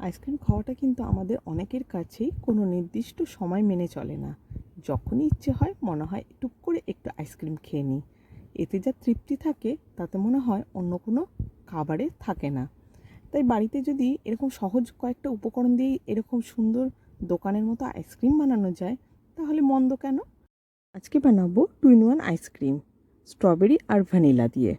Ice cream খাওয়াটা কিন্তু আমাদের অনেকের কাছেই কোনো নির্দিষ্ট সময় মেনে চলে না। যখনই ইচ্ছে হয়, মনে হয় টুক করে একটু আইসক্রিম খেয়ে নিই। এতে যা তৃপ্তি থাকে, তাতে মনে হয় অন্য কোনো খাবারে থাকে না। তাই বাড়িতে যদি এরকম সহজ কয়েকটা উপকরণ দিয়ে এরকম সুন্দর দোকানের মতো আইসক্রিম বানানো যায়, তাহলে মন্দ কেন? আজকে বানাবো two in one ice cream, strawberry R vanilla দিয়ে।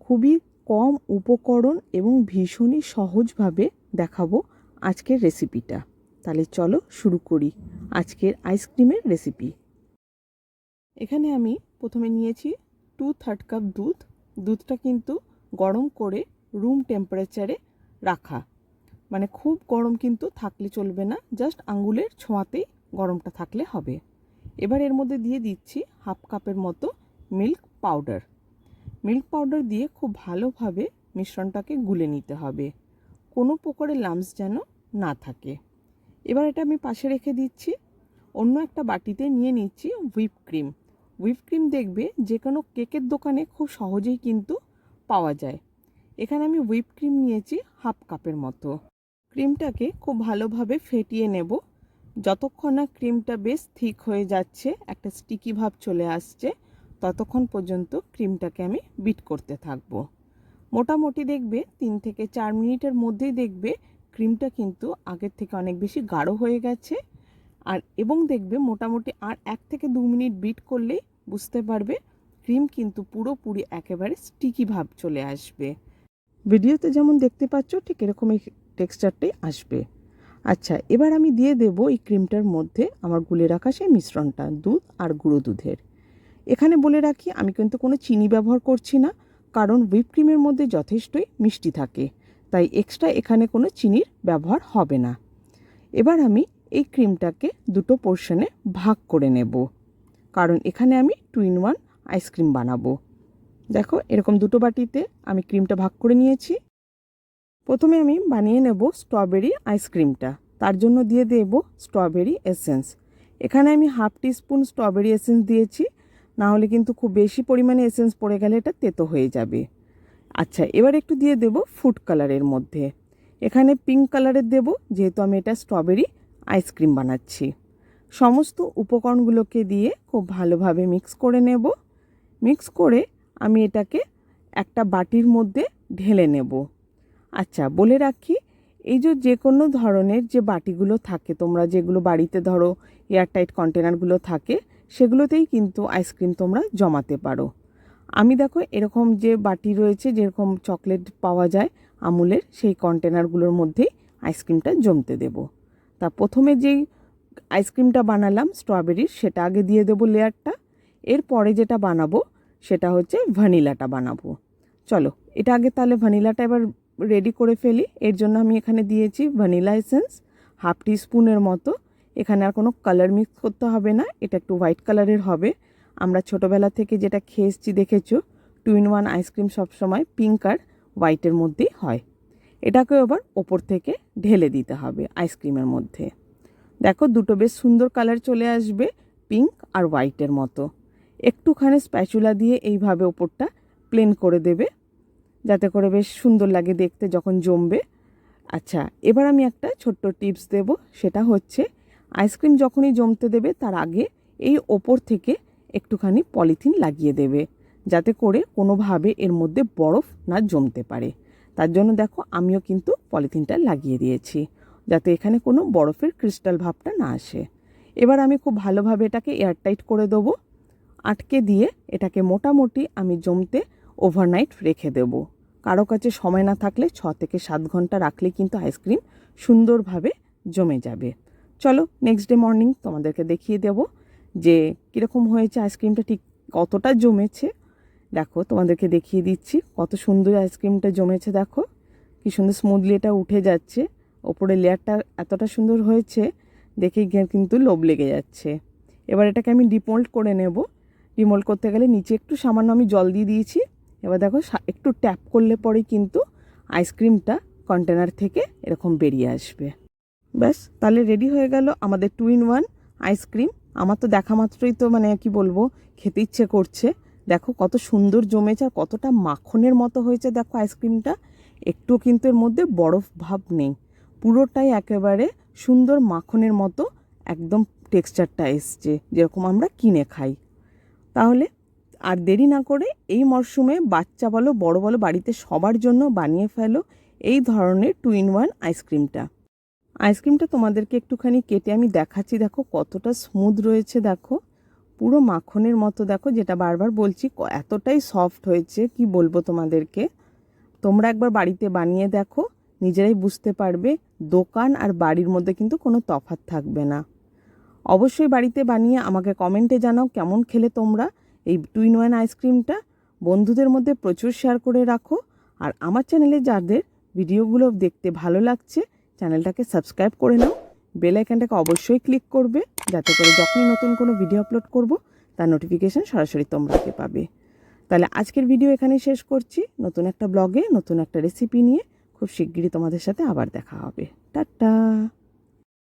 খুবই কম উপকরণ এবং ভীষণই সহজভাবে দেখাবো আজকের রেসিপিটা। তাহলে চলো শুরু করি আজকের আইসক্রিমের রেসিপি। এখানে আমি প্রথমে নিয়েছি টু থার্ড কাপ দুধ। দুধটা কিন্তু গরম করে রুম টেম্পারেচারে রাখা। মানে খুব গরম কিন্তু থাকলে চলবে না জাস্ট আঙ্গুলের ছোঁয়াতেই গরমটা থাকলে হবে। এবার এর মধ্যে দিয়ে দিচ্ছি হাফ কাপের মতো মিল্ক পাউডার মিল্ক পাউডার দিয়ে খুব ভালোভাবে মিশ্রণটাকে গুলে নিতে হবে। কোনো প্রকারের লামস যেন না থাকে। এবার এটা আমি পাশে রেখে দিচ্ছি। অন্য একটা বাটিতে নিয়ে নিচ্ছি হুইপ ক্রিম হুইপ ক্রিম দেখবে যে কোনো কেকের দোকানে খুব সহজেই কিন্তু পাওয়া যায়। এখানে আমি হুইপ ক্রিম নিয়েছি হাফ কাপের মতো। ক্রিমটাকে খুব ভালোভাবে ফেটিয়ে নেব। যতক্ষণ না ক্রিমটা বেশ থিক হয়ে যাচ্ছে, একটা স্টিকি ভাব চলে আসছে, ততক্ষণ পর্যন্ত ক্রিমটাকে আমি বিট করতে থাকব। মোটামুটি দেখবে তিন থেকে চার মিনিটের মধ্যেই দেখবে ক্রিমটা কিন্তু আগের থেকে অনেক বেশি গাঢ় হয়ে গেছে। আর এবং দেখবে মোটামুটি আর এক থেকে দু মিনিট বিট করলেই বুঝতে পারবে ক্রিম কিন্তু পুরোপুরি একেবারে স্টিকি ভাব চলে আসবে। ভিডিওতে যেমন দেখতে পাচ্ছ ঠিক এরকম এই টেক্সচারটাই আসবে। আচ্ছা এবার আমি দিয়ে দেব এই ক্রিমটার মধ্যে আমার গুলে রাখা সেই মিশ্রণটা, দুধ আর গুঁড়ো দুধের। এখানে বলে রাখি, আমি কিন্তু কোনো চিনি ব্যবহার করছি না। কারণ হুইপ ক্রিমের মধ্যে যথেষ্টই মিষ্টি থাকে, তাই এক্সট্রা এখানে কোনো চিনির ব্যবহার হবে না। এবার আমি এই ক্রিমটাকে দুটো পোর্শনে ভাগ করে নেব, কারণ এখানে আমি টু ইন ওয়ান আইসক্রিম বানাবো। দেখো, এরকম দুটো বাটিতে আমি ক্রিমটা ভাগ করে নিয়েছি। প্রথমে আমি বানিয়ে নেব স্ট্রবেরি আইসক্রিমটা তার জন্য দিয়ে দেব স্ট্রবেরি এসেন্স এখানে আমি হাফ টিস্পুন স্ট্রবেরি এসেন্স দিয়েছি। না হলে কিন্তু খুব বেশি পরিমাণে এসেন্স পড়ে গেলে এটা তেতো হয়ে যাবে। আচ্ছা এবার একটু দিয়ে দেব ফুড কালারের মধ্যে। এখানে পিঙ্ক কালারের দেব, যেহেতু আমি এটা স্ট্রবেরি আইসক্রিম বানাচ্ছি। সমস্ত উপকরণগুলোকে দিয়ে খুব ভালোভাবে মিক্স করে নেব। মিক্স করে আমি এটাকে একটা বাটির মধ্যে ঢেলে নেব। আচ্ছা বলে রাখি এই যে যে কোনো ধরনের যে বাটিগুলো থাকে, তোমরা যেগুলো বাড়িতে ধরো এয়ারটাইট কন্টেনারগুলো থাকে, সেগুলোতেই কিন্তু আইসক্রিম তোমরা জমাতে পারো। আমি দেখো এরকম যে বাটি রয়েছে, যেরকম চকলেট পাওয়া যায় আমুলের, সেই কন্টেনারগুলোর মধ্যেই আইসক্রিমটা জমতে দেব। তা প্রথমে যেই আইসক্রিমটা বানালাম স্ট্রবেরির সেটা আগে দিয়ে দেবো লেয়ারটা। এরপরে যেটা বানাবো, সেটা হচ্ছে ভ্যানিলাটা বানাবো। চলো। এটা আগে তাহলে ভ্যানিলাটা এবার রেডি করে ফেলি। এর জন্য আমি এখানে দিয়েছি ভ্যানিলা এসেন্স হাফ টি স্পুনের মতো। এখানে আর কোনো কালার মিক্স করতে হবে না, এটা একটু হোয়াইট কালারের হবে। আমরা ছোটোবেলা থেকে যেটা খেয়ে এসছি দেখেছ two in one ice cream সবসময় পিঙ্ক আর হোয়াইটের মধ্যেই হয়। এটাকে এবার ওপর থেকে ঢেলে দিতে হবে আইসক্রিমের মধ্যে। দেখো, দুটো বেশ সুন্দর কালার চলে আসবে পিঙ্ক আর হোয়াইটের মতো। একটুখানি স্প্যাচুলা দিয়ে এইভাবে ওপরটা প্লেন করে দেবে। যাতে করে বেশ সুন্দর লাগে দেখতে যখন জমবে। আচ্ছা এবার আমি একটা ছোট্ট টিপস দেব, সেটা হচ্ছে আইসক্রিম যখনই জমতে দেবে, তার আগে এই ওপর থেকে একটুখানি পলিথিন লাগিয়ে দেবে, যাতে করে কোনোভাবে এর মধ্যে বরফ না জমতে পারে। তার জন্য দেখো, আমিও কিন্তু পলিথিনটা লাগিয়ে দিয়েছি, যাতে এখানে কোনো বরফের ক্রিস্টাল ভাবটা না আসে। এবার আমি খুব ভালোভাবে এটাকে এয়ারটাইট করে দেবো। আটকে দিয়ে এটাকে মোটামুটি আমি জমতে ওভারনাইট রেখে দেব। কারও কাছে সময় না থাকলে ছ থেকে সাত ঘণ্টা রাখলে কিন্তু আইসক্রিম সুন্দরভাবে জমে যাবে। চলো নেক্সট ডে মর্নিং তোমাদেরকে দেখিয়ে দেব যে কীরকম হয়েছে আইসক্রিমটা, ঠিক কতটা জমেছে। দেখো তোমাদেরকে দেখিয়ে দিচ্ছি কত সুন্দর আইসক্রিমটা জমেছে, দেখো। কী সুন্দর স্মুথলি এটা উঠে যাচ্ছে। ওপরে লেয়ারটা এতটা সুন্দর হয়েছে দেখেই কিন্তু লোভ লেগে যাচ্ছে। এবার এটাকে আমি ডিপোল্ড করে নেব। ডিমোল্ড করতে গেলে নিচে একটু সামান্য আমি জল দিয়ে দিয়েছি। এবার দেখো একটু ট্যাপ করলে পরেই কিন্তু আইসক্রিমটা কন্টেনার থেকে এরকম বেরিয়ে আসবে। ব্যাস, তাহলে রেডি হয়ে গেল আমাদের টু ইন ওয়ান আইসক্রিম আমার তো দেখা মাত্রই তো মানে কি বলব, খেতে ইচ্ছে করছে। দেখো কত সুন্দর জমেছে আর কতটা মাখনের মতো হয়েছে দেখো আইসক্রিমটা একটু কিন্তু এর মধ্যে বরফ ভাব নেই। পুরোটাই একেবারে সুন্দর মাখনের মতো একদম টেক্সচারটা এসছে, যেরকম আমরা কিনে খাই। তাহলে আর দেরি না করে এই মরশুমে বাচ্চা বলো, বড় বলো বাড়িতে সবার জন্য বানিয়ে ফেলো এই ধরনের টু ইন ওয়ান আইসক্রিমটা আইসক্রিমটা তোমাদেরকে একটুখানি কেটে আমি দেখাচ্ছি, দেখো কতটা স্মুথ রয়েছে, দেখো। পুরো মাখনের মতো, দেখো, যেটা বারবার বলছি এতটাই সফট হয়েছে, কি বলব তোমাদেরকে? তোমরা একবার বাড়িতে বানিয়ে দেখো, নিজেরাই বুঝতে পারবে, দোকান আর বাড়ির মধ্যে কিন্তু কোনো তফাৎ থাকবে না। অবশ্যই বাড়িতে বানিয়ে আমাকে কমেন্টে জানাও কেমন খেলে তোমরা। এই টু ইন ওয়ান আইসক্রিমটা বন্ধুদের মধ্যে প্রচুর শেয়ার করে রাখো। আর আমার চ্যানেলে যাদের ভিডিওগুলো দেখতে ভালো লাগছে চ্যানেলটাকে সাবস্ক্রাইব করে নাও। বেল আইকনটাকে অবশ্যই ক্লিক করবে, যাতে করে যখনই নতুন কোনো ভিডিও আপলোড করব, তার নোটিফিকেশান সরাসরি তোমরাকে পাবে। তাহলে আজকের ভিডিও এখানেই শেষ করছি। নতুন একটা ব্লগে নতুন একটা রেসিপি নিয়ে খুব শিগগিরই তোমাদের সাথে আবার দেখা হবে। টাটা!